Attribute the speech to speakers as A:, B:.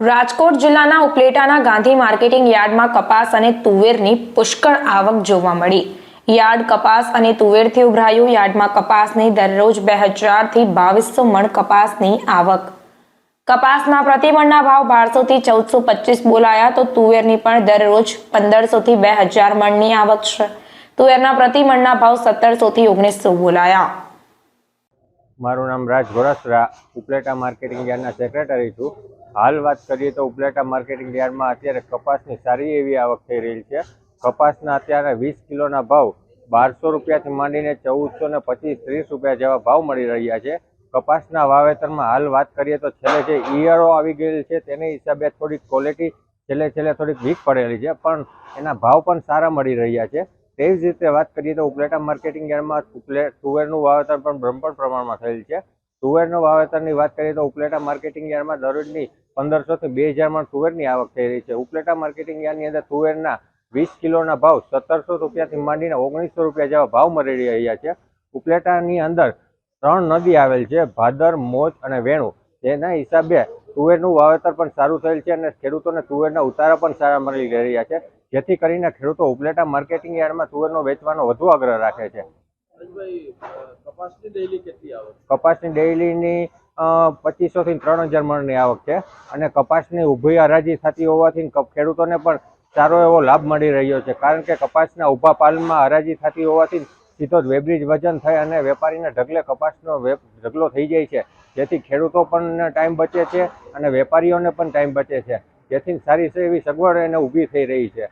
A: રાજકોટ જિલ્લાના ઉપલેટાના ગાંધી માર્કેટિંગ યાર્ડમાં કપાસ અને તુવેરની પુષ્કળ આવક જોવા મળી. યાર્ડ કપાસ અને તુવેરથી ઉભરાયું યાર્ડમાં કપાસની દરરોજ બે હજારથી બાવીસો મણ કપાસની આવક. કપાસના પ્રતિમણના ભાવ બારસો થી ચૌદસો પચીસ બોલાયા તો તુવેરની પણ દરરોજ પંદરસો થી બે હજાર મણની આવક છે. તુવેરના પ્રતિમણના ભાવ સત્તરસો થી ઓગણીસો બોલાયા.
B: મારું નામ રાજ ગોરાસરા ઉપલેટા માર્કેટિંગ યાર્ડના સેક્રેટરી છું. હાલ વાત કરીએ તો ઉપલેટા માર્કેટિંગ યાર્ડમાં અત્યારે કપાસની સારી એવી આવક થઈ રહી છે. કપાસના અત્યારે વીસ કિલોના ભાવ બારસો રૂપિયાથી માંડીને ચૌદસો ને પચીસ, ત્રીસ રૂપિયા જેવા ભાવ મળી રહ્યા છે. કપાસના વાવેતરમાં હાલ વાત કરીએ તો છેલ્લે જે ઈયળો આવી ગયેલી છે તેની હિસાબે થોડીક ક્વોલિટી છેલ્લે છેલ્લે થોડીક વીક પડેલી છે, પણ એના ભાવ પણ સારા મળી રહ્યા છે. તેવી જ રીતે વાત કરીએ તો ઉપલેટા માર્કેટિંગ યાર્ડમાં તુવેરનું વાવેતર પણ ભ્રમપણ પ્રમાણમાં થયેલ છે. તુવેરનું વાવેતરની વાત કરીએ તો ઉપલેટા માર્કેટિંગ યાર્ડમાં દરરોજની પંદરસોથી બે હજારમાં તુવેરની આવક થઈ રહી છે. ઉપલેટા માર્કેટિંગ યાર્ડની અંદર તુવેરના વીસ કિલોના ભાવ સત્તરસો રૂપિયાથી માંડીને ઓગણીસો રૂપિયા જેવા ભાવ મળી રહ્યા છે. ઉપલેટાની અંદર ત્રણ નદી આવેલ છે, ભાદર, મોજ અને વેણુ. જેના હિસાબે તુવેરનું વાવેતર પણ સારું થયેલ છે અને ખેડૂતોને તુવેરના ઉતારા પણ સારા મળી રહ્યા છે. જેથી કરીને ખેડૂતો ઉપલેટા માર્કેટિંગ યાર્ડમાં તુવેરનો વેચવાનો વધુ આગ્રહ રાખે છે.
C: કપાસની
B: ડેઈલીની પચીસો થી ત્રણ હજાર મણની આવક છે અને કપાસની ઊભી હરાજી થતી હોવાથી ખેડૂતોને પણ સારો એવો લાભ મળી રહ્યો છે. કારણ કે કપાસના ઊભા પાલમાં હરાજી થતી હોવાથી સીધો જ વેબ્રિજ વજન થાય અને વેપારીના ઢગલે કપાસનો વેપ ઢગલો થઈ જાય છે. જેથી ખેડૂતો પણ ટાઈમ બચે છે અને વેપારીઓને પણ ટાઈમ બચે છે. જેથી સારી છે એવી સગવડ એને ઊભી થઈ રહી છે.